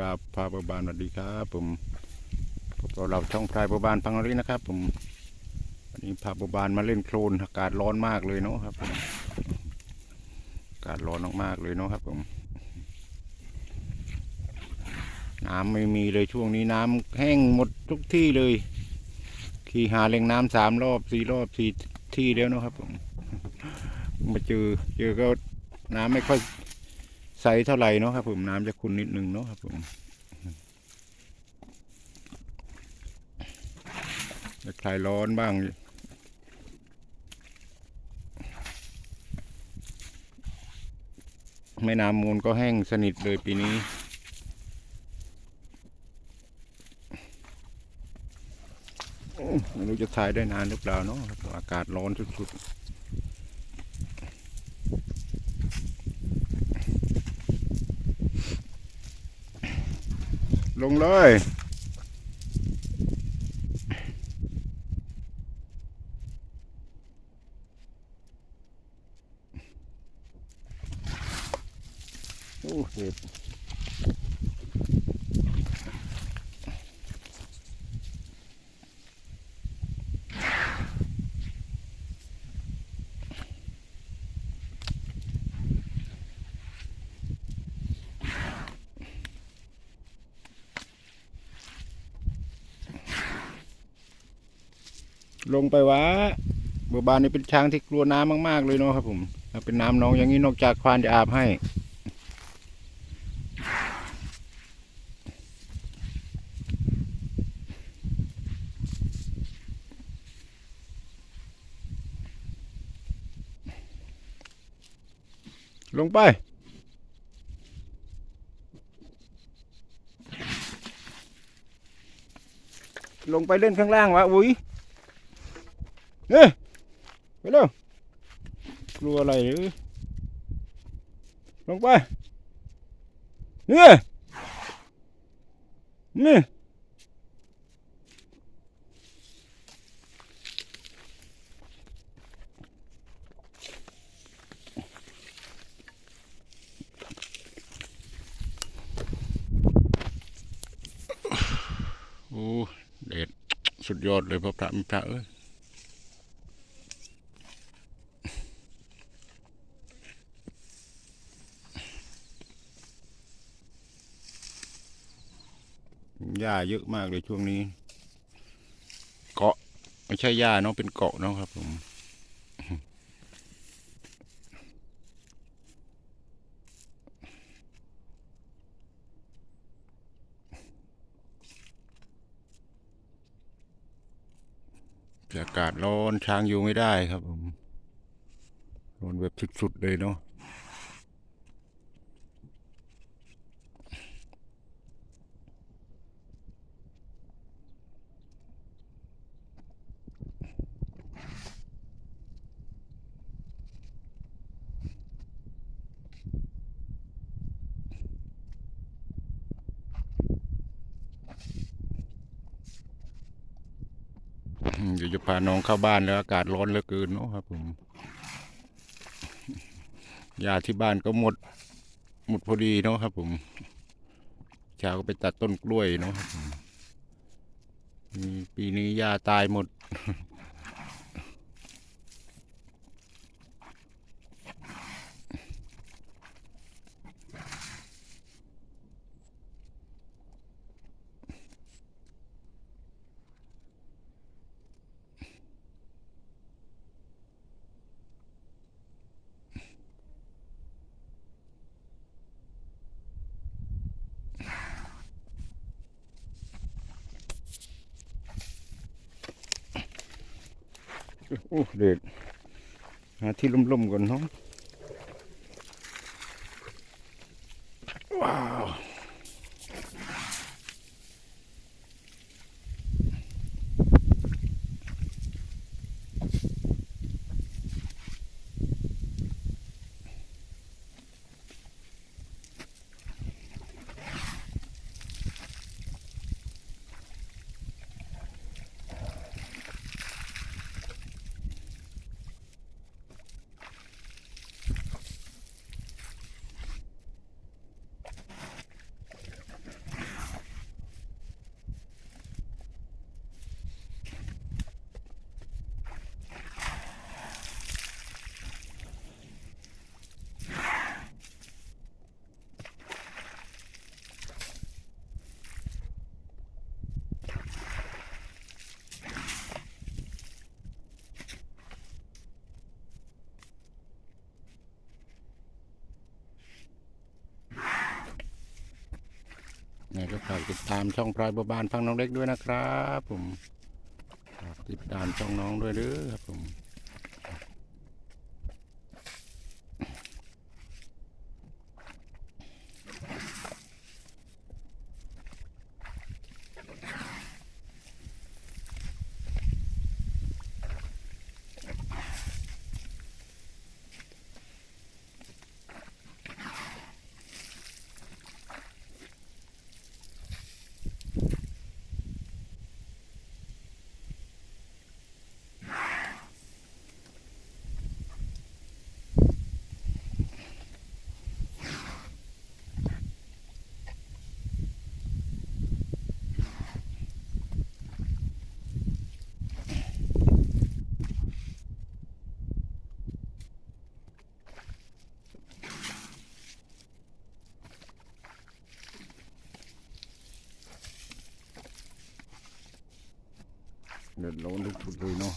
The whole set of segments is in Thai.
บาพาเบบานสวัสดีครับ ผมพบกับเราช่องพายเบบานพังรีนะครับ ผมวันนี้พาเบบานมาเล่นโคลนอากาศร้อนมากเลยเนาะครับผมอากาศร้อนมากๆเลยเนาะครับ ผม น้ำไม่มีเลยช่วงนี้น้ำแห้งหมดทุกที่เลยขี่หาเล่งน้ำสามรอบสี่รอบสี่ที่แล้วเนาะครับ ผมมาเจอเจอก็น้ำไม่ค่อย ใสเท่าไหร่เนาะครับผมน้ำจะขุ่นนิดนึงเนาะครับผมจะคลายร้อนบ้างแม่น้ำมูลก็แห้งสนิทเลยปีนี้ ไม่รู้จะถ่ายได้นานหรือเปล่าเนาะอากาศร้อนสุดๆ ลงเลยโอ้เห็ด ลงไปวะบัวบานนี่เป็นช้างที่กลัวน้ำมากๆเลยเนาะครับผมเป็นน้ำหน้องอย่างนี้นอกจากควานจะอาบให้ ลงไปลงไปเล่นข้างล่างวะอุ้ย เนี่ยไปเร็วกลัวอะไรหรือลงไปเนี่ยนี่โอ้เด็ดสุดยอดเลยพระพระมิพระเอ้ย หญ้าเยอะมากเลยช่วงนี้ เกาะไม่ใช่หญ้าเนาะเป็นเกาะเนาะครับผมอากาศร้อนช้างอยู่ไม่ได้ครับผมร้อนแบบสุดๆเลยเนาะ อืมเดี๋ยวจะพาน้องเข้าบ้านแล้วอากาศร้อนเหลือเกินเนาะครับผมยาที่บ้านก็หมด หมดพอดีเนาะครับ ผมเช้าก็ไปตัดต้นกล้วยเนาะมีปีนี้ยาตายหมด โอ้เด็ดหาที่ล่มๆก่อนเนาะว้าว ฝากติดตามช่องพลายบัวบานฟังน้องเล็กด้วยนะครับ ผมฝากติดตามช่องน้องด้วยเด้อครับผม เดือดร้อนทุกทุดเลยเนาะ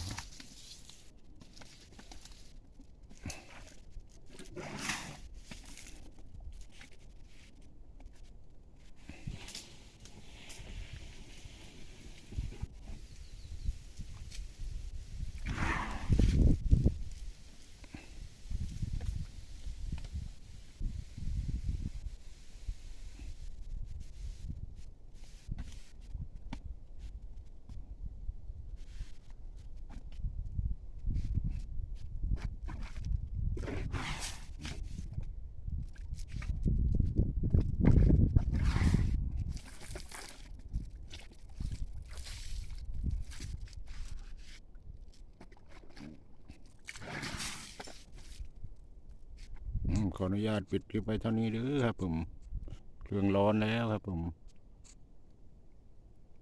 ขออนุญาตปิดคลิปไปเท่านี้เด้อครับผม เครื่องร้อนแล้วครับผม